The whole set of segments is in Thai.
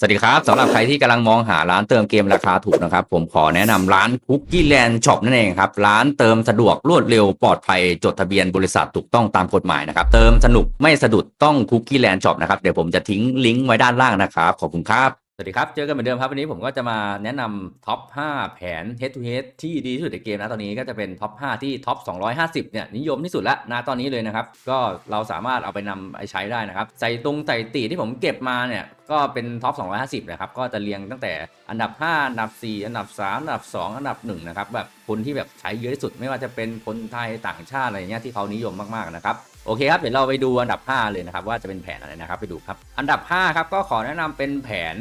สวัสดีครับสำหรับใครที่กำลังมองหาร้านเติมเกมราคาถูกนะครับ ผมขอแนะนำร้านคุกกี้แลนด์ช็อปนั่นเองครับ ร้านเติมสะดวกรวดเร็วปลอดภัยจดทะเบียนบริษัทถูกต้องตามกฎหมายนะครับ เติมสนุกไม่สะดุดต้องคุกกี้แลนด์ช็อปนะครับเดี๋ยวผมจะทิ้งลิงก์ไว้ด้านล่างนะครับ ขอบคุณครับ สวัสดีครับ เจอกันเหมือนเดิมครับวันนี้ผมก็จะมาแนะนำท็อป 5 แผน head to head ที่ดีที่สุดในเกมนะตอนนี้ก็จะเป็นท็อป 5 ที่ท็อป 250 เนี่ยนิยมที่สุดละนะตอนนี้เลยนะครับก็เราสามารถเอาไปนำไปใช้ได้นะครับใส่ตรงใส่ตีที่ผมเก็บมาเนี่ย ก็เป็นท็อป 250 นะครับ ก็จะเรียงตั้งแต่อันดับ 5 อันดับ 4 อันดับ 3 อันดับ 2 อันดับ 1 นะครับ แบบคนที่แบบใช้เยอะที่สุด ไม่ว่าจะเป็นคนไทยต่างชาติอะไรเงี้ยที่เขานิยมมากๆนะครับ โอเคครับ เดี๋ยวเราไปดูอันดับ 5 เลยนะครับ ว่าจะเป็นแผนอะไรนะครับ ไปดูครับ อันดับ 5 ครับ ก็ขอแนะนำเป็นแผน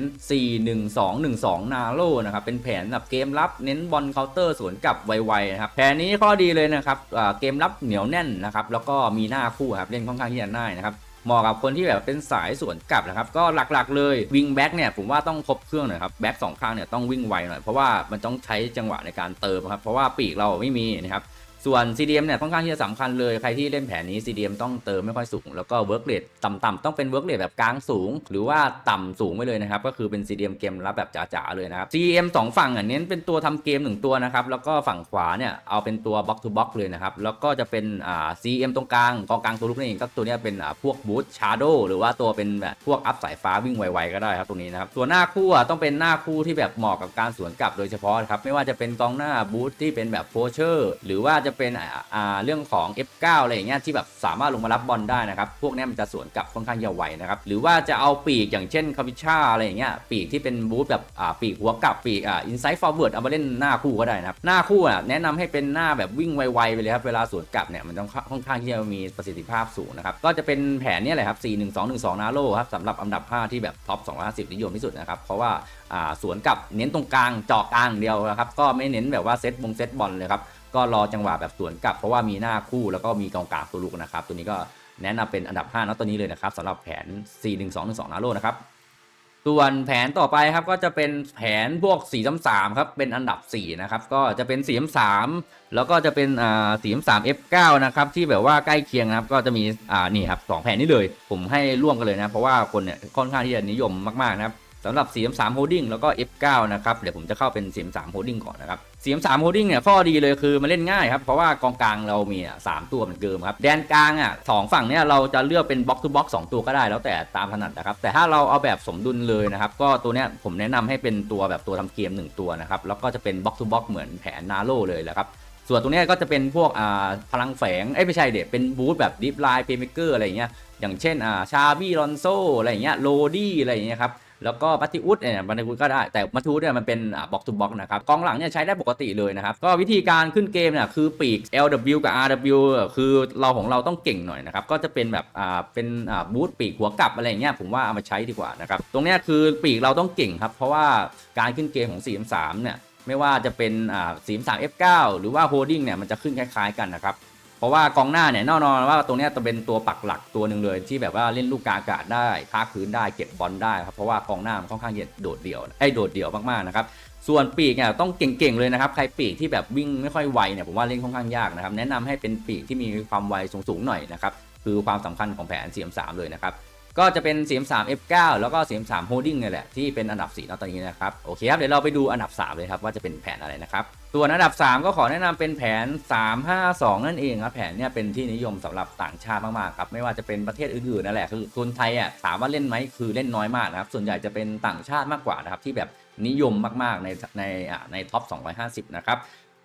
4-1-2-1-2 นาโลนะครับ เป็นแผนแบบเกมรับเน้นบอลเคาน์เตอร์สวนกลับไวๆนะครับ แผนนี้ข้อดีเลยนะครับเกมรับเหนียวแน่นนะครับ แล้วก็มีหน้าคู่ครับ เล่นค่อนข้างที่จะง่ายนะครับ เหมาะกับคนที่แบบเป็นสายสวนกลับนะครับ ก็หลักๆเลยวิงแบ็กเนี่ยผมว่าต้องครบเครื่องหน่อยครับแบ็กสองข้างเนี่ยต้องวิ่งไวหน่อยเพราะว่ามันต้องใช้จังหวะในการเติมครับเพราะว่าปีกเราไม่มีนะครับ ส่วน CDM เนี่ยค่อนข้างที่จะสำคัญเลยใครที่เล่นแผนนี้ CDM ต้องเติมไม่ค่อยสูง แล้วก็ work rate ต่ำๆต้องเป็น work rate แบบกลางสูง หรือว่าต่ำสูงไปเลยนะครับ ก็คือเป็น CDM เกมรับแบบจ๋าๆเลยนะครับ CDM สองฝั่งอะเน้นเป็นตัวทำเกมหนึ่งตัวนะครับแล้วก็ฝั่งขวาเนี่ยเอาเป็นตัว box to box เลยนะครับแล้วก็จะเป็นอ่า CM ตรงกลางกองกลางตัวลุกนั่เองก็ตัวนี้เป็นอ่าพวก boost shadow หรือว่าตัวเป็นแบบพวกอัพสายฟ้าวิ่งไวๆก็ได้ครับตรงนี้นะครับส่วนหน้าคู่อะต้องเป็นหน้าคู่ที่แบบเหมาะกับการสวนกลับโดยเฉพาะครับไม่ว่าจะเป็นกองหน้าบูทที่เป็นแบบโฟเชอร์หรือว่าจะเป็นอ่าเรื่องของ F9 อะไรอย่างเงี้ยที่แบบสามารถลงมารับบอลได้นะครับ พวกนี้มันจะสวนกลับค่อนข้างจะไวนะครับ หรือว่าจะเอาปีกอย่างเช่นคาวิชาอะไรอย่างเงี้ยปีกที่เป็นบูทแบบอ่าปีกหัวกลับปีกอ่าอินไซด์ฟอร์เวิร์ดเอามาเล่นหน้าคู่ก็ได้นะครับ หน้าคู่อะแนะนำให้เป็นหน้าแบบวิ่งไวๆไปเลยครับเวลาสวนกลับเนี่ยมันต้องค่อนข้างที่จะมีประสิทธิภาพสูงนะครับก็จะเป็นแผนนี้แหละครับ4 1 2 1 2นาโลครับสำหรับอันดับ 5 ที่แบบท็อป250 นิยมที่สุดนะครับเพราะว่าอ่าสวนกลับเน้นตรงกลางเจาะกลางอย่างเดียวนะครับก็ไม่เน้นแบบว่าเซตบงเซตบอลเลยครับ ก็รอจังหวะแบบสวนกลับเพราะว่ามีหน้าคู่แล้วก็มีกองกลางตัวลุกนะครับ ตัวนี้ก็แนะนำเป็นอันดับ5นะตัวนี้เลยนะครับสำหรับแผน 4 1 2 1 2นาโลนะครับส่วนแผนต่อไปครับก็จะเป็นแผนพวก4 3 3ครับเป็นอันดับ 4 นะครับ ก็จะเป็น4 3 แล้วก็จะเป็นอ่า4 3 F9 นะครับที่แบบว่าใกล้เคียงนะครับ ก็จะมีอ่านี่ครับสองแผนนี้เลย ผมให้ร่วมกันเลยนะ เพราะว่าคนเนี่ยค่อนข้างที่จะนิยมมากๆนะครับ สำหรับ4 3 Holding แล้วก็ F9 นะครับ เดี๋ยวผมจะเข้าเป็น4 3 Holding ก่อนนะครับ4 3 Holding เนี่ยข้อดีเลยคือมันเล่นง่ายครับ เพราะว่ากองกลางเรามีอะสามตัวเหมือนเดิมครับ แดนกลางอะสองฝั่งเนี่ยเราจะเลือกเป็นบล็อกทูบล็อกสองตัวก็ได้แล้วแต่ตามถนัดนะครับ แต่ถ้าเราเอาแบบสมดุลเลยนะครับ ก็ตัวเนี้ยผมแนะนำให้เป็นตัวแบบตัวทำเกมหนึ่งตัวนะครับ แล้วก็จะเป็นบล็อกทูบล็อกเหมือนแผนนาโลเลยแหละครับส่วนตรงเนี้ยก็จะเป็นพวกอ่าพลังแฝงเอ้ไม่ใช่เด็เป็นบูธแบบดิฟไลน์เพย์เมเกอร์อะไรเงี้ยอย่างเช่นอ่าชาบี้ลอนโซอะไรเงี้ยโรดี้อะไรเงี้ยครับ แล้วก็บัติอุสเนี่ยบัติอุสก็ได้ แต่มัตติอุสเนี่ยมันเป็นบ็อกทูบ็อกนะครับกองหลังเนี่ยใช้ได้ปกติเลยนะครับ ก็วิธีการขึ้นเกมเนี่ยคือปีก LW กับ RW คือเราของเราต้องเก่งหน่อยนะครับ ก็จะเป็นแบบอ่าเป็นอ่าบูทปีกหัวกลับอะไรเงี้ยผมว่าเอามาใช้ดีกว่านะครับ ตรงเนี้ยคือปีกเราต้องเก่งครับ เพราะว่าการขึ้นเกมของ 4-3 เนี่ยไม่ว่าจะเป็นอ่า 4-3 F9 หรือว่า Holding เนี่ยมันจะขึ้นคล้ายๆกันนะครับ เพราะว่ากองหน้าเนี่ยแน่นอนว่าตรงนี้จะเป็นตัวปักหลักตัวหนึ่งเลย ที่แบบว่าเล่นลูกกลางอากาศได้พากพื้นได้เก็บบอลได้ครับเพราะว่ากองหน้ามันค่อนข้างจะโดดเดี่ยวไอ้โดดเดี่ยวมากๆนะครับส่วนปีกเนี่ยต้องเก่งๆเลยนะครับใครปีกที่แบบวิ่งไม่ค่อยไวเนี่ยผมว่าเล่นค่อนข้างยากนะครับแนะนำให้เป็นปีกที่มีความไวสูงๆหน่อยนะครับคือความสำคัญของแผน CM3 เลยนะครับ ก็จะเป็น CM3 F9 แล้วก็ CM3 Holding เนี่ยแหละที่เป็นอันดับ4นะตอนนี้นะครับโอเคครับเดี๋ยวเราไปดูอันดับ 3 เลยครับว่าจะเป็นแผนอะไรนะครับส่วนอันดับ 3 ก็ขอแนะนำเป็นแผน 352 นั่นเองครับแผนเนี่ยเป็นที่นิยมสำหรับต่างชาติมากๆครับไม่ว่าจะเป็นประเทศอื่นๆนั่นแหละคือคนไทยอะถามว่าเล่นไหมคือเล่นน้อยมากนะครับส่วนใหญ่จะเป็นต่างชาติมากกว่านะครับที่แบบนิยมมากๆในในอ่าในท็อป 250 นะครับ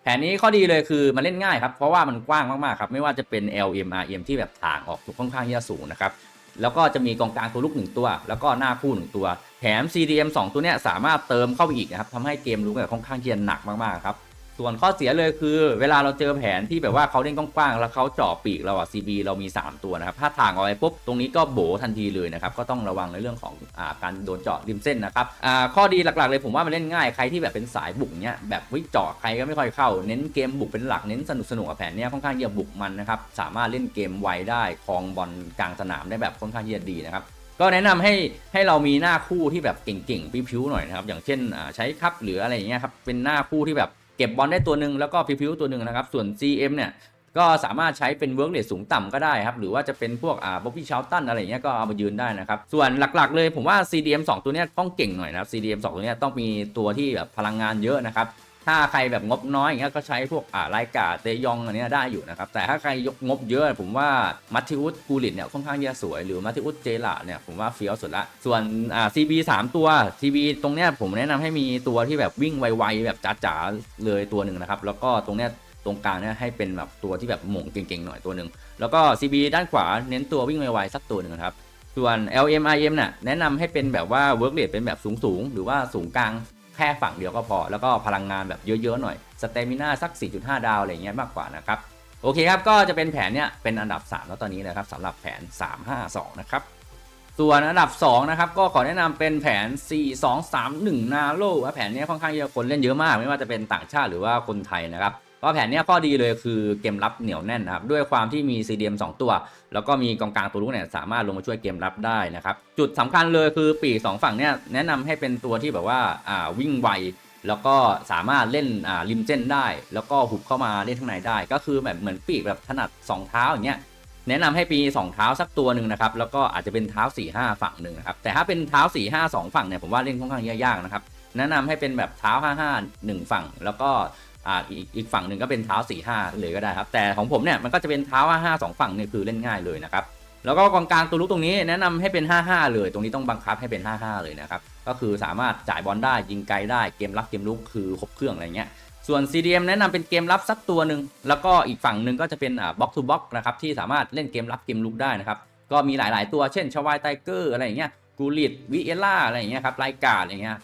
แผนนี้ข้อดีเลยคือมันเล่นง่ายครับ เพราะว่ามันกว้างมาก ๆ ครับ ไม่ว่าจะเป็น LM RM ที่แบบถางออกถูกค่อนข้างที่จะสูงนะครับ แล้วก็จะมีกองกลางตัวลุกหนึ่งตัว แล้วก็หน้าคู่หนึ่งตัว แถม CDM 2 ตัวเนี้ยสามารถเติมเข้าไปอีกนะครับทำให้เกมลุกเนี่ยค่อนข้างที่จะหนักมากๆครับ ส่วนข้อเสียเลยคือ เวลาเราเจอแผนที่แบบว่าเขาเล่นกว้างๆแล้วเขาเจาะปีกเราอะ CB เรามี 3 ตัวนะครับ ถ้าทางเอาไว้ปุ๊บตรงนี้ก็โบทันทีเลยนะครับ ก็ต้องระวังในเรื่องของอาการโดนเจาะริมเส้นนะครับอ่าข้อดีหลักๆเลยผมว่ามันเล่นง่ายใครที่แบบเป็นสายบุกเนี้ยแบบวิเจาะใครก็ไม่ค่อยเข้า เน้นเกมบุกเป็นหลักเน้นสนุกสนุกกับแผนเนี้ยค่อนข้างที่จะบุกมันนะครับสามารถเล่นเกมไวได้ครองบอลกลางสนามได้แบบค่อนข้างที่จะดีนะครับก็แนะนำให้ให้เรามีหน้าคู่ที่แบบเก่งๆพิ้วๆหน่อยนะครับอย่างเช่นใช้คัพหรืออะไรอย่างเงี้ยครับเป็นหน้าคู่ที่แบบ เก็บบอลได้ตัวหนึ่งแล้วก็พิ้วๆตัวหนึ่งนะครับ ส่วน CM เนี่ยก็สามารถใช้เป็นเวิร์กเรทสูงต่ำก็ได้ครับ หรือว่าจะเป็นพวกอ่าบ๊อบบี้ชาวตันอะไรเงี้ยก็เอามายืนได้นะครับ ส่วนหลักๆเลยผมว่า CDM 2 ตัวเนี้ยต้องเก่งหน่อยนะครับ CDM 2 ตัวเนี้ยต้องมีตัวที่แบบพลังงานเยอะนะครับ ถ้าใครแบบงบน้อยอย่างเงี้ยก็ใช้พวกอ่าไลกาเตยองอันเนี้ยได้อยู่นะครับ แต่ถ้าใครยกงบเยอะ ผมว่ามัตติอุสกูลิตเนี่ยค่อนข้างจะสวย หรือมัตติอุสเจลาเนี่ยผมว่าเฟี้ยวสุดละ ส่วนอ่า CB 3ตัว CB ตรงเนี้ยผมแนะนำให้มีตัวที่แบบวิ่งไวๆแบบจ๋าๆเลยตัวหนึ่งนะครับ แล้วก็ตรงเนี้ยตรงกลางเนี่ยให้เป็นแบบตัวที่แบบหม่งเก่งๆหน่อยตัวหนึ่งแล้วก็ CB ด้านขวาเน้นตัววิ่งไวๆสักตัวหนึ่งครับส่วน LM IM น่ะแนะนำให้เป็นแบบว่า work rate เป็นแบบสูงๆ หรือว่าสูงกลาง ค่ฝั่งเดียวก็พอ แล้วก็พลังงานแบบเยอะๆหน่อยสเตมิน่าสัก 4.5 ดาวอะไรเงี้ยมากกว่านะครับโอเคครับก็จะเป็นแผนเนี้ยเป็นอันดับ 3 แล้วตอนนี้นะครับสำหรับแผน 352 นะครับส่วนอันดับ 2 นะครับ ก็ขอแนะนำเป็นแผน 4 2 3 1 นาโลแผนเนี้ยค่อนข้างเยอะคนเล่นเยอะมาก ไม่ว่าจะเป็นต่างชาติหรือว่าคนไทยนะครับ ก็แผนนี้ข้อดีเลยคือเกมรับเหนียวแน่นนะครับด้วยความที่มี CDM 2 ตัว แล้วก็มีกองกลางตัวลูกเนี่ยสามารถลงมาช่วยเกมรับได้นะครับจุดสำคัญเลยคือปีกสองฝั่งเนี่ยแนะนำให้เป็นตัวที่แบบว่าอ่าวิ่งไวแล้วก็สามารถเล่นอ่าริมเส้นได้ แล้วก็หุบเข้ามาเล่นข้างในได้ ก็คือแบบเหมือนปีกแบบถนัด2เท้าอย่างเงี้ยแนะนำให้ปี 2 เท้าสักตัวหนึ่งนะครับ แล้วก็อาจจะเป็นเท้า 4 5 ฝั่งหนึ่งนะครับ แต่ถ้าเป็นเท้า 4 5 2 ฝั่งเนี่ยผมว่าเล่นค่อนข้างยากๆนะครับ แนะนำให้เป็นแบบเท้า 5 5 1 ฝั่ง แล้วก็ อ่าอีกอีกฝั่งหนึ่งก็เป็นเท้า4 5เลยก็ได้ครับ แต่ของผมเนี่ยมันก็จะเป็นเท้า5 5 2ฝั่งเนี่ยคือเล่นง่ายเลยนะครับ แล้วก็กองกลางตัวลุกตรงนี้แนะนำให้เป็น 5-5 เลย ตรงนี้ต้องบังคับให้เป็น 5-5 เลยนะครับ ก็คือสามารถจ่ายบอลได้ยิงไกลได้เกมรับเกมลุกคือครบเครื่องอะไรเงี้ย ส่วน CDM แนะนำเป็นเกมรับสักตัวหนึ่งแล้วก็อีกฝั่งหนึ่งก็จะเป็นอ่าบ็อกทูบ็อกนะครับที่สามารถเล่นเกมรับเกมลุกได้นะครับ ก็มีหลาย ๆ ตัวเช่นชวายไทเกอร์อะไรเงี้ยกูริดวิเอล่าอะไรเงี้ยครับไลกาอะไรเงี้ย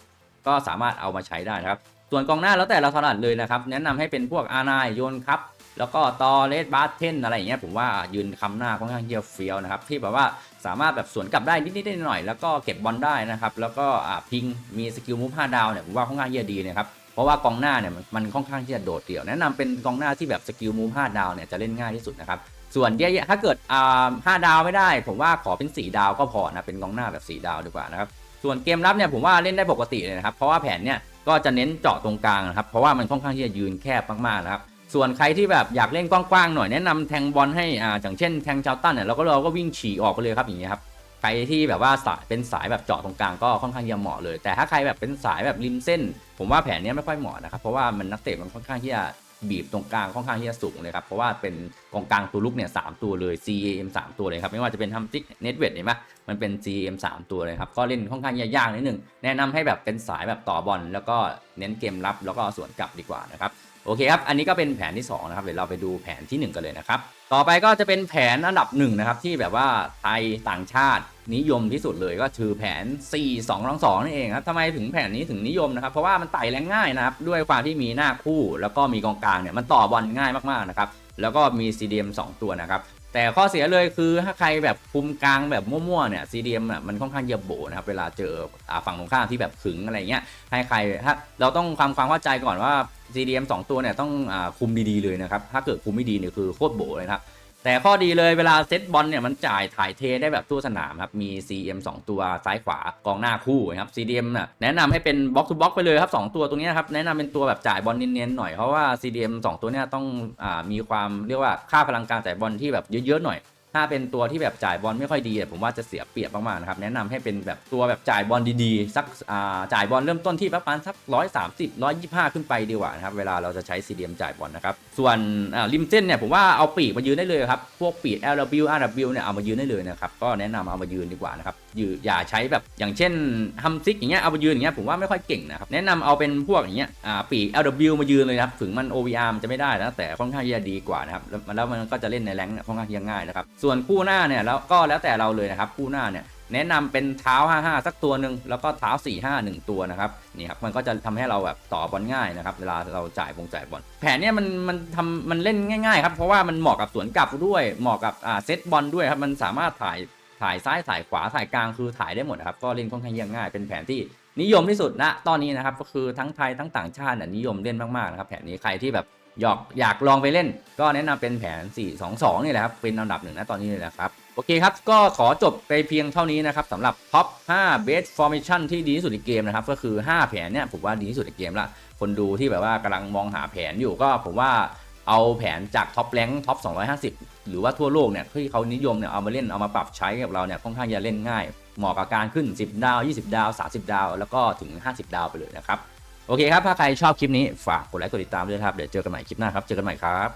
ก็สามารถเอามาใช้ได้นะครับ ส่วนกองหน้าแล้วแต่เราถนัดเลยนะครับ แนะนำให้เป็นพวกอานายโยนครับแล้วก็ตอเลสบาร์เทนอะไรอย่างเงี้ยผมว่ายืนคำหน้าค่อนข้างเยี่ยเฟี้ยวนะครับ ที่แบบว่าสามารถแบบสวนกลับได้นิดๆหน่อยๆแล้วก็เก็บบอลได้นะครับ แล้วก็พิงมีสกิลมูฟ5ดาวเนี่ยผมว่าค่อนข้างเยี่ยดีนะครับเพราะว่ากองหน้าเนี่ยมันค่อนข้างที่จะโดดเดี่ยว แนะนำเป็นกองหน้าที่แบบสกิลมูฟ5ดาวเนี่ยจะเล่นง่ายที่สุดนะครับส่วนแย่ๆถ้าเกิดอ่าห้าดาวไม่ได้ ผมว่าขอเป็น 4 ดาวก็พอนะเป็นกองหน้าแบบ 4 ดาวดีกว่านะครับส่วนเกมรับเนี่ยผมว่าเล่นได้ปกติเลยนะครับเพราะว่าแผนเนี่ย ก็จะเน้นเจาะตรงกลางนะครับ เพราะว่ามันค่อนข้างที่จะยืนแคบมากๆนะครับ ส่วนใครที่แบบอยากเล่นกว้างๆหน่อยแนะนำแทงบอลให้อ่าอย่างเช่นแทงชาวตันเนี่ยเราก็เราก็วิ่งฉี่ออกไปเลยครับอย่างเงี้ยครับใครที่แบบว่าสายเป็นสายแบบเจาะตรงกลางก็ค่อนข้างจะเหมาะเลย แต่ถ้าใครแบบเป็นสายแบบริมเส้น ผมว่าแผนนี้ไม่ค่อยเหมาะนะครับเพราะว่ามันนักเตะมันค่อนข้างที่จะ บีบตรงกลางค่อนข้างที่จะสูงเลยครับ เพราะว่าเป็นกองกลางตัวลุกเนี่ยสามตัวเลย CAM 3 ตัวเลยครับ ไม่ว่าจะเป็นทัมติกเน็ตเวทเห็นไหมมันเป็น CAM 3 ตัวเลยครับ ก็เล่นค่อนข้างยากๆนิดนึง แนะนำให้แบบเป็นสายแบบต่อบอลแล้วก็เน้นเกมรับแล้วก็สวนกลับดีกว่านะครับ โอเคครับ อันนี้ก็เป็นแผนที่ 2 นะครับ เดี๋ยวเราไปดูแผนทีหนึ่1 กันเลยนะครับ ต่อไปก็จะเป็นแผนอันดับหนึ่งนะครับที่แบบว่าไทยต่างชาตินิยมที่สุดเลยก็คือแผน 4 2 2 2นั่นเองครับทำไมถึงแผนนี้ถึงนิยมนะครับ เพราะว่ามันไต่แรงง่ายนะครับ ด้วยความที่มีหน้าคู่ แล้วก็มีกองกลางเนี่ยมันต่อบอลง่ายมากๆนะครับ แล้วก็มี CDM 2ตัวนะครับ แต่ข้อเสียเลยคือถ้าใครแบบคุมกลางแบบมั่วๆเนี่ย CDM อะมันค่อนข้างเยอะโบนะครับเวลาเจอฝั่งตรงข้ามที่แบบขึงอะไรเงี้ยให้ใครถ้าเราต้องความความเข้าใจก่อนว่า CDM 2 ตัวเนี่ยต้องอคุมดีๆเลยนะครับถ้าเกิดคุมไม่ดีเนี่ยคือโคตรโบเลยนะครับ แต่ข้อดีเลยเวลาเซตบอลเนี่ยมันจ่ายถ่ายเทได้แบบทั่วสนามครับ มี CM 2 ตัวซ้ายขวากองหน้าคู่นะครับ CDM น่ะแนะนำให้เป็นบล็อกทูบล็อกไปเลยครับ 2 ตัวตรงนี้ครับ แนะนำเป็นตัวแบบจ่ายบอลเน้นๆหน่อย เพราะว่า CDM 2 ตัวเนี่ยต้องอมีความเรียกว่าค่าพลังการจ่ายบอลที่แบบเยอะๆหน่อย ถ้าเป็นตัวที่แบบจ่ายบอลไม่ค่อยดีผมว่าจะเสียเปรียบมากๆนะครับ แนะนำให้เป็นแบบตัวแบบจ่ายบอลดีๆ สักจ่ายบอลเริ่มต้นที่ประมาณสักร้อยสามสิบร้อยยี่ห้าขึ้นไปดีกว่านะครับ เวลาเราจะใช้ CDM จ่ายบอลนะครับ ส่วนริมเส้นเนี่ยผมว่าเอาปีกมายืนได้เลยครับ พวกปีก LW RW เนี่ยเอามายืนได้เลยนะครับ ก็แนะนำเอามายืนดีกว่านะครับอย่าใช้แบบอย่างเช่นฮัมซิกอย่างเงี้ยเอามายืนอย่างเงี้ยผมว่าไม่ค่อยเก่งนะครับแนะนำเอาเป็นพวกอย่างเงี้ยปีก LW มายืนเลยครับถึงมัน OVR มันจะไม่ได้นะแต่ค่อนข้างจะดีกว่านะครับแล้วมันก็จะเล่นในแรงค่อนข้างจะง่ายนะครับส่วนคู่หน้าเนี่ยแล้วก็แล้วแต่เราเลยนะครับคู่หน้าเนี่ยแนะนำเป็นเท้า 55 สักตัวหนึ่งแล้วก็เท้า 45 1 ตัวนะครับนี่ครับมันก็จะทำให้เราแบบต่อบอลง่ายนะครับเวลาเราจ่ายบงจ่ายบอลแผนเนี้ยมันมันทำมันเล่นง่ายๆครับเพราะว่ามันเหมาะกับสวนกลับด้วยเหมาะกับอ่าเซตบอลด้วยครับมันสามารถถ่ายถ่ายซ้ายถ่ายขวาถ่ายกลางคือถ่ายได้หมดนะครับก็เล่นค่อนข้างยังง่ายเป็นแผนที่นิยมที่สุดณตอนนี้นะครับก็คือทั้งไทยทั้งต่างชาติเนี่ยนิยมเล่นมากๆนะครับแผนนี้ใครที่แบบ อยากอยากลองไปเล่น ก็แนะนำเป็นแผน 4 2 2 นี่แหละครับ เป็นอันดับหนึ่งนะตอนนี้เลยนะครับโอเคครับ ก็ขอจบไปเพียงเท่านี้นะครับสำหรับท็อป 5 best formation ที่ดีที่สุดในเกมนะครับ ก็คือ 5 แผนเนี่ยผมว่าดีที่สุดในเกมละ คนดูที่แบบว่ากำลังมองหาแผนอยู่ก็ผมว่าเอาแผนจากท็อปแรงท็อป 250 หรือว่าทั่วโลกเนี่ยที่เขานิยมเนี่ยเอามาเล่นเอามาปรับใช้กับเราเนี่ยค่อนข้างจะเล่นง่าย เหมาะกับการขึ้น 10 ดาว 20 ดาว 30 ดาว แล้วก็ถึง 50 ดาวไปเลยนะครับ โอเคครับ ถ้าใครชอบคลิปนี้ฝากกดไลค์กดติดตามด้วยครับ เดี๋ยวเจอกันใหม่คลิปหน้าครับ เจอกันใหม่ครับ